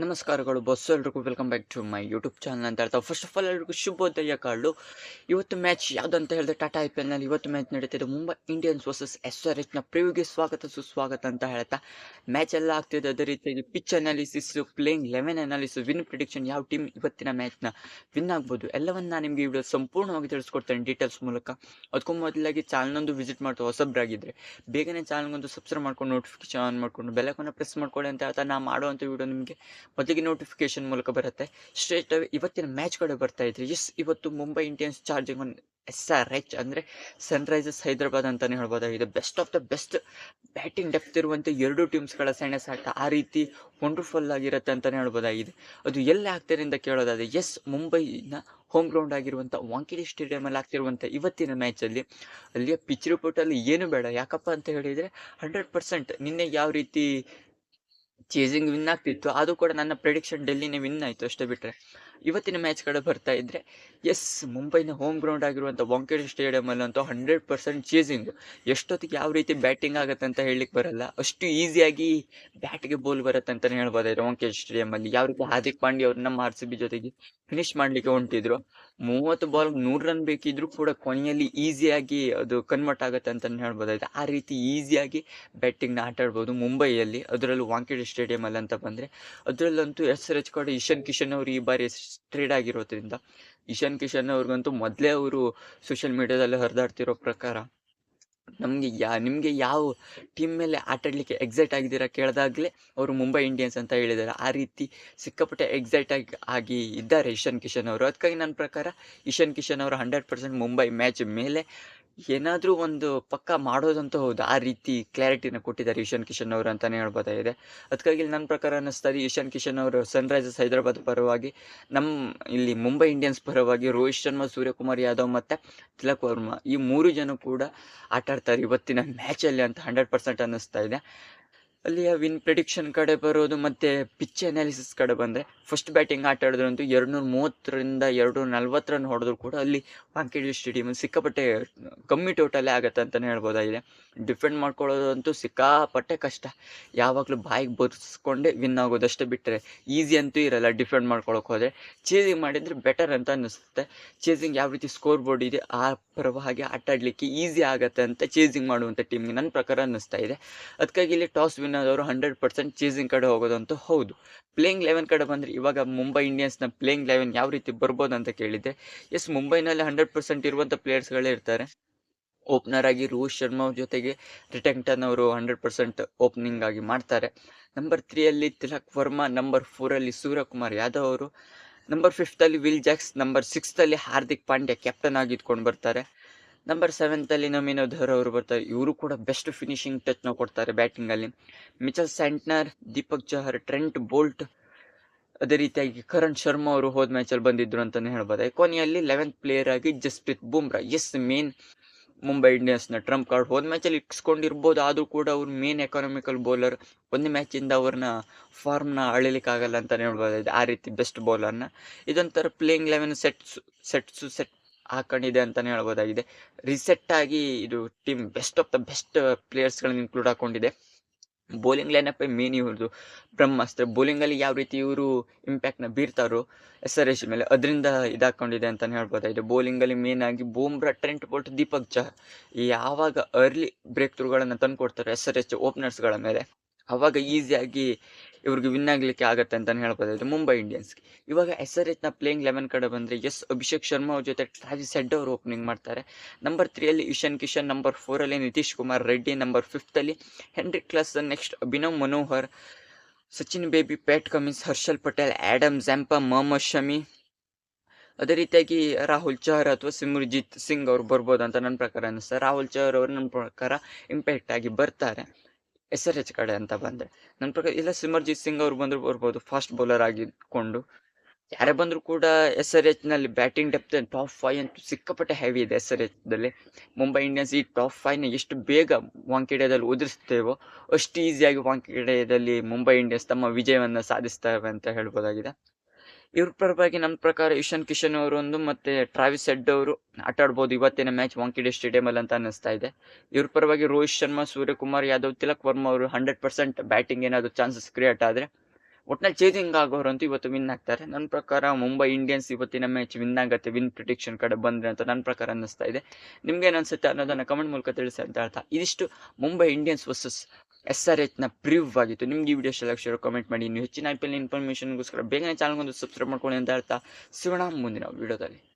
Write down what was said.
ನಮಸ್ಕಾರಗಳು ಬಸ್ ಎಲ್ರಿಗೂ welcome back to my YouTube channel ಅಂತ ಹೇಳ್ತಾ ಫಸ್ಟ್ ಆಫ್ ಆಲ್ ಎಲ್ರಿಗೂ ಶುಭೋದಯ ಕಾಳು. ಇವತ್ತು ಮ್ಯಾಚ್ ಯಾವುದಂತ ಹೇಳಿದ್ರೆ ಟಾಟಾ ಐ ಪಿ ಎಲ್ನಲ್ಲಿ ಇವತ್ತು ಮ್ಯಾಚ್ ನಡೀತಿದೆ. Mumbai Indians versus S R ಎಚ್ನ ಪ್ರಿವ್ಯೂಗೆ ಸ್ವಾಗತ, ಸುಸ್ವಾಗತ ಅಂತ ಹೇಳ್ತಾ. ಮ್ಯಾಚ್ ಎಲ್ಲ ಆಗ್ತಿದೆ. ಅದೇ ರೀತಿಯಾಗಿ pitch analysis playing eleven analysis win prediction ಯಾವ ಟೀಮ್ ಇವತ್ತಿನ ಮ್ಯಾಚ್ನ ವಿನ್ ಆಗ್ಬೋದು. ಎಲ್ಲವನ್ನ ನಾನು ನಿಮಗೆ ವಿಡಿಯೋ ಸಂಪೂರ್ಣವಾಗಿ ತಿಳಿಸ್ಕೊಡ್ತೇನೆ ಡೀಟೇಲ್ಸ್ ಮೂಲಕ. ಅದಕ್ಕೂ ಮೊದಲಾಗಿ ಚಾನಲ್ನೊಂದು ವಿಸಿಟ್ ಮಾಡ್ತಾ ಹೊಸಬ್ರಾಗಿದ್ದರೆ ಬೇಗನೆ ಚಾನಲ್ಗೊಂದು ಸಬ್ಸ್ಕ್ರೈಬ್ ಮಾಡ್ಕೊಂಡು ನೋಟಿಫಿಕೇಶನ್ ಆನ್ ಮಾಡ್ಕೊಂಡು ಬೆಲ್ಲಕ್ಕನ್ನು ಪ್ರೆಸ್ ಮಾಡ್ಕೊಳ್ಳಿ ಅಂತ ಹೇಳ್ತಾ ನಾ ಮಾಡುವಂಥ ವಿಡಿಯೋ ನಿಮಗೆ ಮೊದಲಿಗೆ ನೋಟಿಫಿಕೇಶನ್ ಮೂಲಕ ಬರುತ್ತೆ. ಸ್ಟ್ರೇಟ್ ಇವತ್ತಿನ ಮ್ಯಾಚ್ ಕಡೆ ಬರ್ತಾ ಇದ್ರಿ. ಎಸ್ ಇವತ್ತು Mumbai Indians charging on S R H ಅಂದರೆ ಸನ್ರೈಸರ್ಸ್ ಹೈದರಾಬಾದ್ ಅಂತಲೇ ಹೇಳ್ಬೋದಾಗಿದೆ best of the best batting depth ಇರುವಂಥ ಎರಡು ಟೀಮ್ಸ್ಗಳ ಸೆಣಸಾಟ ಆ ರೀತಿ ವಂಡರ್ಫುಲ್ ಆಗಿರುತ್ತೆ ಅಂತಲೇ ಹೇಳ್ಬೋದಾಗಿದೆ ಅದು ಎಲ್ಲಿ ಆಗ್ತಾರೆ ಅಂತ ಕೇಳೋದಾದ್ರೆ ಎಸ್ ಮುಂಬೈನ ಹೋಮ್ ಗ್ರೌಂಡ್ ಆಗಿರುವಂಥ ವಾಂಕಿಡಿ ಸ್ಟೇಡಿಯಮಲ್ಲಿ ಆಗ್ತಿರುವಂಥ ಇವತ್ತಿನ ಮ್ಯಾಚಲ್ಲಿ ಅಲ್ಲಿಯ ಪಿಚ್ ರಿಪೋರ್ಟಲ್ಲಿ ಏನು ಬೇಡ. ಯಾಕಪ್ಪ ಅಂತ ಹೇಳಿದರೆ ಹಂಡ್ರೆಡ್ ಪರ್ಸೆಂಟ್ ನಿನ್ನೆ ಯಾವ ರೀತಿ ಚೇಸಿಂಗ್ ವಿನ್ ಆಗ್ತಿತ್ತು. ಅದು ಕೂಡ ನನ್ನ ಪ್ರಿಡಿಕ್ಷನ್ ಡೆಲ್ಲಿನೇ ವಿನ್ ಆಯಿತು ಅಷ್ಟೇ ಬಿಟ್ಟರೆ ಇವತ್ತಿನ ಮ್ಯಾಚ್ ಕಡೆ ಬರ್ತಾ ಇದ್ದರೆ ಎಸ್ ಮುಂಬೈನ ಹೋಮ್ ಗ್ರೌಂಡ್ ಆಗಿರುವಂಥ ವಾಂಕೇಡ್ ಸ್ಟೇಡಿಯಮಲ್ಲಿ ಅಂತೂ ಹಂಡ್ರೆಡ್ ಪರ್ಸೆಂಟ್ ಚೇಸಿಂಗ್ ಎಷ್ಟೊತ್ತಿಗೆ ಯಾವ ರೀತಿ ಬ್ಯಾಟಿಂಗ್ ಆಗುತ್ತೆ ಅಂತ ಹೇಳಲಿಕ್ಕೆ ಬರಲ್ಲ. ಅಷ್ಟು ಈಸಿಯಾಗಿ ಬ್ಯಾಟ್ಗೆ ಬೋಲ್ ಬರುತ್ತೆ ಅಂತಲೇ ಹೇಳ್ಬೋದಾದ್ರೆ ವಾಂಕೇಡ್ ಸ್ಟೇಡಿಯಮಲ್ಲಿ ಯಾವ ರೀತಿ ಹಾರ್ದಿಕ್ ಪಾಂಡ್ಯ ಅವ್ರನ್ನ ಆರ್ ಸಿ ಬಿ ಜೊತೆಗೆ ಫಿನಿಶ್ ಮಾಡಲಿಕ್ಕೆ ಹೊಂಟಿದ್ರು. ಮೂವತ್ತು ಬಾಲ್ ನೂರು ರನ್ ಬೇಕಿದ್ರು ಕೂಡ ಕೊನೆಯಲ್ಲಿ ಈಸಿಯಾಗಿ ಅದು ಕನ್ವರ್ಟ್ ಆಗುತ್ತೆ ಅಂತಲೇ ಹೇಳ್ಬೋದಾಗಿದೆ ಆ ರೀತಿ ಈಸಿಯಾಗಿ ಬ್ಯಾಟಿಂಗ್ನ ಆಟ ಆಡ್ಬೋದು ಮುಂಬೈಯಲ್ಲಿ, ಅದರಲ್ಲೂ ವಾಂಕೆಡ್ ಸ್ಟೇಡಿಯಮಲ್ಲಿ ಅಂತ ಬಂದರೆ. ಅದರಲ್ಲಂತೂ ಎಸ್ ಎಚ್ ಕಡೆ ಇಶಾನ್ ಕಿಶನ್ ಅವರು ಈ ಬಾರಿ ಟ್ರೇಡ್ ಆಗಿರೋದ್ರಿಂದ ಇಶಾನ್ ಕಿಶನ್ ಅವ್ರಿಗಂತೂ ಮೊದಲೇ ಅವರು ಸೋಷಿಯಲ್ ಮೀಡಿಯಾದಲ್ಲಿ ಹರಿದಾಡ್ತಿರೋ ಪ್ರಕಾರ ನಮಗೆ ಯಾ, ನಿಮಗೆ ಯಾವ ಟೀಮ್ ಮೇಲೆ ಆಟಾಡಲಿಕ್ಕೆ ಎಕ್ಸೈಟ್ ಆಗಿದ್ದೀರಾ ಕೇಳಿದಾಗಲೇ ಅವರು ಮುಂಬೈ ಇಂಡಿಯನ್ಸ್ ಅಂತ ಹೇಳಿದ್ದಾರೆ ಆ ರೀತಿ ಸಿಕ್ಕಾಪಟ್ಟೆ ಎಕ್ಸೈಟ್ ಆಗಿ ಆಗಿ ಇದ್ದಾರೆ ಇಶಾನ್ ಕಿಶನ್ ಅವರು. ಅದಕ್ಕಾಗಿ ನನ್ನ ಪ್ರಕಾರ ಇಶಾನ್ ಕಿಶನ್ ಅವರು ಹಂಡ್ರೆಡ್ ಪರ್ಸೆಂಟ್ ಮುಂಬೈ ಮ್ಯಾಚ್ ಮೇಲೆ ಏನಾದರೂ ಒಂದು ಪಕ್ಕ ಮಾಡೋದಂತ ಹೌದು. ಆ ರೀತಿ ಕ್ಲಾರಿಟಿನ ಕೊಟ್ಟಿದ್ದಾರೆ ಇಶಾನ್ ಕಿಶನ್ ಅವರು ಅಂತಲೇ ಹೇಳ್ಬೋದಾಗಿದೆ ಅದಕ್ಕಾಗಿ ನನ್ನ ಪ್ರಕಾರ ಅನ್ನಿಸ್ತದೆ ಇಶಾನ್ ಕಿಶನ್ ಅವರು ಸನ್ರೈಸರ್ಸ್ ಹೈದರಾಬಾದ್ ಪರವಾಗಿ ನಮ್ಮ ಇಲ್ಲಿ ಮುಂಬೈ ಇಂಡಿಯನ್ಸ್ ಪರವಾಗಿ ರೋಹಿತ್ ಶರ್ಮಾ, ಸೂರ್ಯಕುಮಾರ್ ಯಾದವ್ ಮತ್ತು ತಿಲಕ್ ವರ್ಮಾ ಈ ಮೂರು ಜನ ಕೂಡ ಆಟ ಆಡ್ತಾರೆ ಇವತ್ತಿನ ಮ್ಯಾಚಲ್ಲಿ ಅಂತ ಹಂಡ್ರೆಡ್ ಪರ್ಸೆಂಟ್ ಅನ್ನಿಸ್ತಾ ಇದೆ. ಅಲ್ಲಿಯ ವಿನ್ ಪ್ರಿಡಿಕ್ಷನ್ ಕಡೆ ಬರೋದು ಮತ್ತು ಪಿಚ್ ಅನಾಲಿಸಿಸ್ ಕಡೆ ಬಂದರೆ ಫಸ್ಟ್ ಬ್ಯಾಟಿಂಗ್ ಆಟ ಆಡಿದ್ರಂತೂ ಎರಡು ನೂರ ಮೂವತ್ತರಿಂದ ಎರಡು ನಲ್ವತ್ತು ರನ್ ಹೊಡೆದ್ರು ಕೂಡ ಅಲ್ಲಿ ವಾಂಕೇಡಿ ಸ್ಟೇಡಿಯಮ್ ಸಿಕ್ಕಾಪಟ್ಟೆ, ಕಮ್ಮಿ ಟೋಟಲ್ಲೇ ಆಗುತ್ತೆ ಅಂತಲೇ ಹೇಳ್ಬೋದಾಗಿದೆ ಡಿಫೆಂಡ್ ಮಾಡ್ಕೊಳ್ಳೋದಂತೂ ಸಿಕ್ಕಾಪಟ್ಟೆ ಕಷ್ಟ. ಯಾವಾಗಲೂ ಬಾಯಿಗೆ ಬರ್ಸ್ಕೊಂಡೇ ವಿನ್ ಆಗೋದಷ್ಟೇ ಬಿಟ್ಟರೆ ಈಸಿ ಅಂತೂ ಇರಲ್ಲ ಡಿಫೆಂಡ್ ಮಾಡ್ಕೊಳಕ್ಕೆ ಹೋದರೆ. ಚೇಸಿಂಗ್ ಮಾಡಿದರೆ ಬೆಟರ್ ಅಂತ ಅನ್ನಿಸುತ್ತೆ. ಚೇಸಿಂಗ್ ಯಾವ ರೀತಿ ಸ್ಕೋರ್ ಬೋರ್ಡ್ ಇದೆ ಆ ಪರವಾಗಿ ಹಾಗೆ ಆಟಾಡಲಿಕ್ಕೆ ಈಸಿ ಆಗುತ್ತೆ ಅಂತ ಚೇಸಿಂಗ್ ಮಾಡುವಂಥ ಟೀಮ್ಗೆ ನನ್ನ ಪ್ರಕಾರ ಅನ್ನಿಸ್ತಾ ಇದೆ. ಅದಕ್ಕಾಗಿ ಇಲ್ಲಿ ಟಾಸ್ ವಿನ್ ಆದವರು ಹಂಡ್ರೆಡ್ ಪರ್ಸೆಂಟ್ ಚೇಸಿಂಗ್ ಕಡೆ ಹೋಗೋದಂತೂ ಹೌದು. ಪ್ಲೇಯಿಂಗ್ ಲೆವೆನ್ ಕಡೆ ಬಂದರೆ ಇವಾಗ ಮುಂಬೈ ಇಂಡಿಯನ್ಸ್ನ ಪ್ಲೇಯಿಂಗ್ ಲೆವೆನ್ ಯಾವ ರೀತಿ ಬರ್ಬೋದು ಅಂತ ಕೇಳಿದ್ದೆ. ಎಸ್ ಮುಂಬೈನಲ್ಲಿ ಹಂಡ್ರೆಡ್ ಪರ್ಸೆಂಟ್ ಇರುವಂಥ ಪ್ಲೇಯರ್ಸ್ಗಳೇ ಇರ್ತಾರೆ. ಓಪನರ್ ಆಗಿ ರೋಹಿತ್ ಶರ್ಮಾ ಅವ್ರ ಜೊತೆಗೆ ರಿಟೆಂಟನ್ ಅವರು ಹಂಡ್ರೆಡ್ ಪರ್ಸೆಂಟ್ ಓಪನಿಂಗ್ ಆಗಿ ಮಾಡ್ತಾರೆ. ನಂಬರ್ ತ್ರೀಯಲ್ಲಿ ತಿಲಕ್ ವರ್ಮಾ ನಂಬರ್ ಫೋರಲ್ಲಿ ಸೂರ್ಯಕುಮಾರ್ ಯಾದವ್ ಅವರು. ನಂಬರ್ ಫಿಫ್ತಲ್ಲಿ ವಿಲ್ ಜಾಕ್ಸ್ ನಂಬರ್ ಸಿಕ್ಸ್ತಲ್ಲಿ ಹಾರ್ದಿಕ್ ಪಾಂಡ್ಯ ಕ್ಯಾಪ್ಟನ್ ಆಗಿ ಇಟ್ಕೊಂಡು ಬರ್ತಾರೆ. ನಂಬರ್ ಸೆವೆಂತಲ್ಲಿ ನಮೀನೋ ಧರ್ ಅವರು ಬರ್ತಾರೆ. ಇವರು ಕೂಡ ಬೆಸ್ಟ್ ಫಿನಿಶಿಂಗ್ ಟಚ್ನ ಕೊಡ್ತಾರೆ ಬ್ಯಾಟಿಂಗಲ್ಲಿ Mitchell Santner Deepak Chahar Trent Boult ಅದೇ ರೀತಿಯಾಗಿ ಕರಣ್ ಶರ್ಮಾ ಅವರು ಹೋದ ಮ್ಯಾಚಲ್ಲಿ ಬಂದಿದ್ರು ಅಂತಲೇ ಹೇಳ್ಬೋದು. ಕೊನೆಯಲ್ಲಿ ಲೆವೆಂತ್ ಪ್ಲೇಯರ್ ಆಗಿ ಜಸ್ಪ್ರೀತ್ ಬುಮ್ರಾ ಎಸ್ ಮೇನ್ ಮುಂಬೈ ಇಂಡಿಯನ್ಸ್ನ ಟ್ರಂಪ್ ಕಾರ್ಡ್ ಹೋದ ಮ್ಯಾಚಲ್ಲಿ ಇಕ್ಸ್ಕೊಂಡಿರ್ಬೋದು ಆದರೂ ಕೂಡ ಅವ್ರು ಮೇನ್ ಎಕನಾಮಿಕಲ್ ಬೌಲರ್ ಒಂದು ಮ್ಯಾಚಿಂದ ಅವ್ರನ್ನ ಫಾರ್ಮ್ನ ಅಳಿಲಿಕ್ಕಾಗಲ್ಲ ಅಂತಲೇ ಹೇಳ್ಬೋದು. ಆ ರೀತಿ ಬೆಸ್ಟ್ ಬೌಲರ್ನ ಇದೊಂಥರ playing eleven sets sets set ಹಾಕೊಂಡಿದೆ ಅಂತಲೇ ಹೇಳ್ಬೋದಾಗಿದೆ. ರಿಸೆಟ್ ಇದು team best of the best ಪ್ಲೇಯರ್ಸ್ಗಳನ್ನ include ಹಾಕೊಂಡಿದೆ. ಬೌಲಿಂಗ್ ಲೈನಪ್ ಮೇನ್ ಇವ್ರದ್ದು ಬ್ರಹ್ಮಾಸ್ತ್ರ. ಬೌಲಿಂಗಲ್ಲಿ ಯಾವ ರೀತಿ ಇವರು ಇಂಪ್ಯಾಕ್ಟ್ನ ಬೀರ್ತಾರೋ ಎಸ್ ಆರ್ ಎಚ್ ಮೇಲೆ ಅದರಿಂದ ಇದಾಕೊಂಡಿದೆ ಅಂತಲೇ ಹೇಳ್ಬೋದಾಗಿದೆ. ಬೌಲಿಂಗಲ್ಲಿ ಮೇನ್ ಆಗಿ ಬೂಮ್ರಾ ಟ್ರೆಂಟ್ ಬೋಲ್ಟ್ ದೀಪಕ್ ಚಹ ಯಾವಾಗ ಅರ್ಲಿ ಬ್ರೇಕ್ ಥ್ರೂಗಳನ್ನು ತಂದುಕೊಡ್ತಾರೆ ಎಸ್ ಆರ್ ಎಚ್ ಓಪನರ್ಸ್ಗಳ ಮೇಲೆ, ಅವಾಗ ಈಸಿಯಾಗಿ ಇವ್ರಿಗೆ ವಿನ್ ಆಗಲಿಕ್ಕೆ ಆಗುತ್ತೆ ಅಂತಲೇ ಹೇಳ್ಬೋದಾಯ್ತು ಮುಂಬೈ ಇಂಡಿಯನ್ಸ್ಗೆ ಇವಾಗ ಎಸ್ ಆರ್ ಎಚ್ನ ಪ್ಲೇಯಿಂಗ್ ಲೆವೆನ್ ಕಡೆ ಬಂದರೆ, ಎಸ್ ಅಭಿಷೇಕ್ ಶರ್ಮಾ ಅವ್ರ ಜೊತೆ ಟ್ರಾವಿಸ್ ಸೆಡ್ ಅವರು ಓಪನಿಂಗ್ ಮಾಡ್ತಾರೆ. ನಂಬರ್ ತ್ರೀಯಲ್ಲಿ ಇಶಾನ್ ಕಿಶನ್ ನಂಬರ್ ಫೋರಲ್ಲಿ Nitish Kumar Reddy number ಫಿಫ್ತಲ್ಲಿ Heinrich Klaasen next Abhinav Manohar Sachin Baby Pat Cummins Harshal Patel Adam Zampa Mohammed Shami ಅದೇ ರೀತಿಯಾಗಿ ರಾಹುಲ್ ಚಹರ್ ಅಥವಾ ಸಿಮ್ರಜಿತ್ ಸಿಂಗ್ ಅವ್ರು ಬರ್ಬೋದು ಅಂತ ನನ್ನ ಪ್ರಕಾರ ಅನ್ನಿಸ್ತಾರೆ ರಾಹುಲ್ ಚಹರ್ ಅವರು ನನ್ನ ಪ್ರಕಾರ ಇಂಪ್ಯಾಕ್ಟ್ ಆಗಿ ಬರ್ತಾರೆ. ಎಸ್ ಆರ್ ಎಚ್ ಕಡೆ ಅಂತ ಬಂದರೆ ನನ್ನ ಪ್ರಕಾರ ಇಲ್ಲ ಸಿಮರ್ಜಿತ್ ಸಿಂಗ್ ಅವ್ರು ಬಂದ್ರು ಬರ್ಬೋದು ಫಾಸ್ಟ್ ಬೌಲರ್ ಆಗಿಕೊಂಡು. ಯಾರೇ ಬಂದರೂ ಕೂಡ ಎಸ್ ಆರ್ ಎಚ್ನಲ್ಲಿ ಬ್ಯಾಟಿಂಗ್ ಡೆಪ್ತ್ ಟಾಪ್ ಫೈವ್ ಅಂತೂ ಸಿಕ್ಕಾಪಟ್ಟೆ ಹೆವಿ ಇದೆ ಎಸ್ ಆರ್ ಎಚ್ದಲ್ಲಿ ಮುಂಬೈ ಇಂಡಿಯನ್ಸ್ ಈ ಟಾಪ್ ಫೈವ್ನ ಎಷ್ಟು ಬೇಗ ವಾಂಕಿಡ್ಯದಲ್ಲಿ ಉದುರಿಸ್ತೇವೋ ಅಷ್ಟು ಈಸಿಯಾಗಿ ವಾಂಕಿಡ್ಯದಲ್ಲಿ ಮುಂಬೈ ಇಂಡಿಯನ್ಸ್ ತಮ್ಮ ವಿಜಯವನ್ನು ಸಾಧಿಸ್ತವೆ ಅಂತ ಹೇಳ್ಬೋದಾಗಿದೆ. ಇವ್ರ ಪರವಾಗಿ ನನ್ನ ಪ್ರಕಾರ ಇಶಾನ್ ಕಿಶನ್ ಅವರು ಒಂದು ಮತ್ತೆ ಟ್ರಾವಿಸ್ ಹೆಡ್ ಅವರು ಆಟ ಆಡ್ಬೋದು ಇವತ್ತಿನ ಮ್ಯಾಚ್ ವಾಂಕಿಡೆ ಸ್ಟೇಡಿಯಮಲ್ಲಿ ಅಂತ ಅನ್ನಿಸ್ತಾ ಇದೆ. ಇವ್ರ ಪರವಾಗಿ ರೋಹಿತ್ ಶರ್ಮಾ, ಸೂರ್ಯಕುಮಾರ್ ಯಾದವ್, ತಿಲಕ್ ವರ್ಮಾ ಅವರು ಹಂಡ್ರೆಡ್ ಪರ್ಸೆಂಟ್ ಬ್ಯಾಟಿಂಗ್ ಏನಾದರೂ ಚಾನ್ಸಸ್ ಕ್ರಿಯೇಟ್ ಆದರೆ ಒಟ್ನಲ್ಲಿ ಚೇಂಜಿಂಗ್ ಆಗೋರಂತೂ ಇವತ್ತು ವಿನ್ ಆಗ್ತಾರೆ. ನನ್ನ ಪ್ರಕಾರ ಮುಂಬೈ ಇಂಡಿಯನ್ಸ್ ಇವತ್ತಿನ ಮ್ಯಾಚ್ ವಿನ್ ಆಗುತ್ತೆ, ವಿನ್ ಪ್ರಿಡಿಕ್ಷನ್ ಕಡೆ ಬಂದ್ರೆ ಅಂತ ನನ್ನ ಪ್ರಕಾರ ಅನ್ನಿಸ್ತಾ ಇದೆ. ನಿಮ್ಗೆ ಏನು ಅನ್ಸುತ್ತೆ ಅನ್ನೋದನ್ನ ಕಮೆಂಟ್ ಮೂಲಕ ತಿಳಿಸಿ ಅಂತ ಹೇಳ್ತಾ. ಇದಿಷ್ಟು Mumbai Indians versus S R ಎಚ್ನ preview ಆಗಿತ್ತು. ನಿಮ್ಗೆ ಈ ವಿಡಿಯೋ ಇಷ್ಟ ಕಮೆಂಟ್ ಮಾಡಿ. ನೀವು ಹೆಚ್ಚಿನ ಐ ಪಿ ಎಲ್ ಇನ್ಫಾರ್ಮೇಷನ್ಗೋಸ್ಕರ ಬೇಗನೆ ಚಾನಲ್ಗೊಂದು ಸಬ್ಸ್ಕ್ರೈಬ್ ಮಾಡ್ಕೊಳ್ಳಿ ಅಂತ ಹೇಳ್ತಾ. ಸಿಗೋಣ ಮುಂದಿನ ವಿಡಿಯೋದಲ್ಲಿ